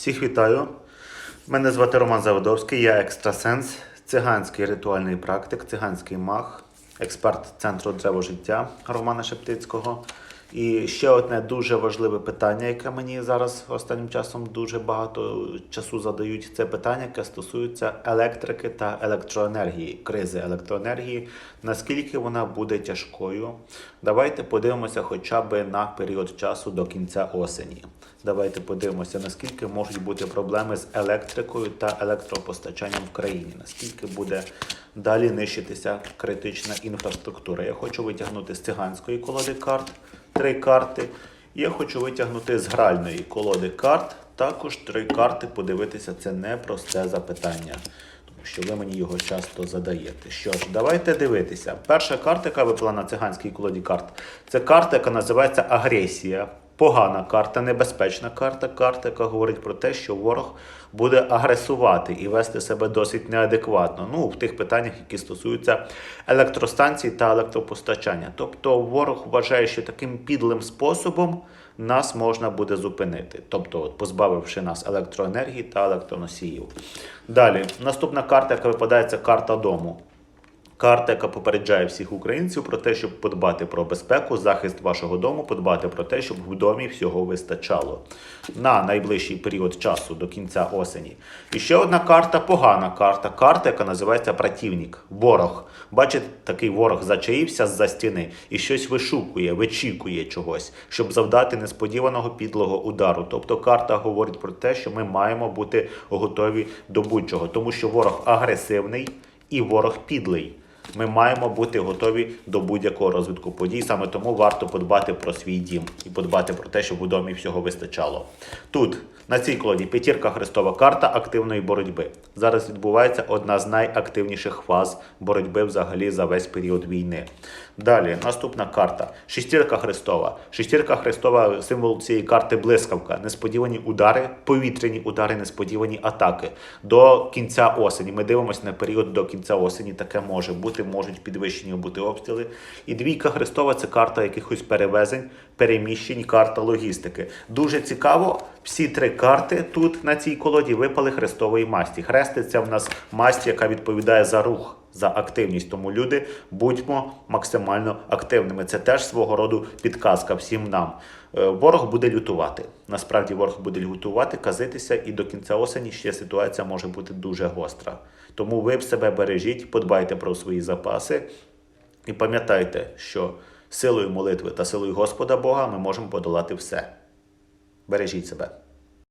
Всіх вітаю. Мене звати Роман Заводовський, я екстрасенс, циганський ритуальний практик, циганський маг, експерт центру Древо життя Романа Шептицького. І ще одне дуже важливе питання, яке мені зараз останнім часом дуже багато часу задають. Це питання, яке стосується електрики та електроенергії, кризи електроенергії. Наскільки вона буде тяжкою? Давайте подивимося хоча б на період часу до кінця осені. Давайте подивимося, наскільки можуть бути проблеми з електрикою та електропостачанням в країні, наскільки буде далі нищитися критична інфраструктура. Я хочу витягнути з циганської колоди карт три карти. Я хочу витягнути з гральної колоди карт також три карти. Подивитися, це непросте запитання. Тому що ви мені його часто задаєте. Що ж, давайте дивитися. Перша карта, яка випала на циганській колоді карт, це карта, яка називається агресія. Погана карта, небезпечна карта, карта, яка говорить про те, що ворог буде агресувати і вести себе досить неадекватно. Ну, в тих питаннях, які стосуються електростанцій та електропостачання. Тобто ворог вважає, що таким підлим способом нас можна буде зупинити, тобто от, позбавивши нас електроенергії та електроносіїв. Далі, наступна карта, яка випадає, це карта дому. Карта, яка попереджає всіх українців про те, щоб подбати про безпеку, захист вашого дому, подбати про те, щоб в домі всього вистачало на найближчий період часу до кінця осені. І ще одна карта погана карта. Карта, яка називається противник, ворог. Бачите, такий ворог зачаївся з-за стіни і щось вишукує, вичікує чогось, щоб завдати несподіваного підлого удару. Тобто карта говорить про те, що ми маємо бути готові до будь-чого, тому що ворог агресивний і ворог підлий. Ми маємо бути готові до будь-якого розвитку подій. Саме тому варто подбати про свій дім і подбати про те, щоб у домі всього вистачало. Тут на цій колоді п'ятірка хрестова карта активної боротьби. Зараз відбувається одна з найактивніших фаз боротьби взагалі за весь період війни. Далі наступна карта шестірка хрестова. Шестірка хрестова символ цієї карти блискавка. Несподівані удари, повітряні удари, несподівані атаки. До кінця осені. Ми дивимося на період до кінця осені. Таке може бути, можуть підвищені бути обстріли. І двійка хрестова це карта якихось перевезень, переміщень, карта логістики. Дуже цікаво. Всі три карти тут на цій колоді випали хрестової масті. Хреститься в нас масть, яка відповідає за рух. За активність, тому люди будьмо максимально активними. Це теж свого роду підказка всім нам. Е, Ворог буде лютувати. Насправді ворог буде лютувати, казитися, і до кінця осені ще ситуація може бути дуже гостра. Тому ви себе бережіть, подбайте про свої запаси і пам'ятайте, що силою молитви та силою Господа Бога ми можемо подолати все. Бережіть себе.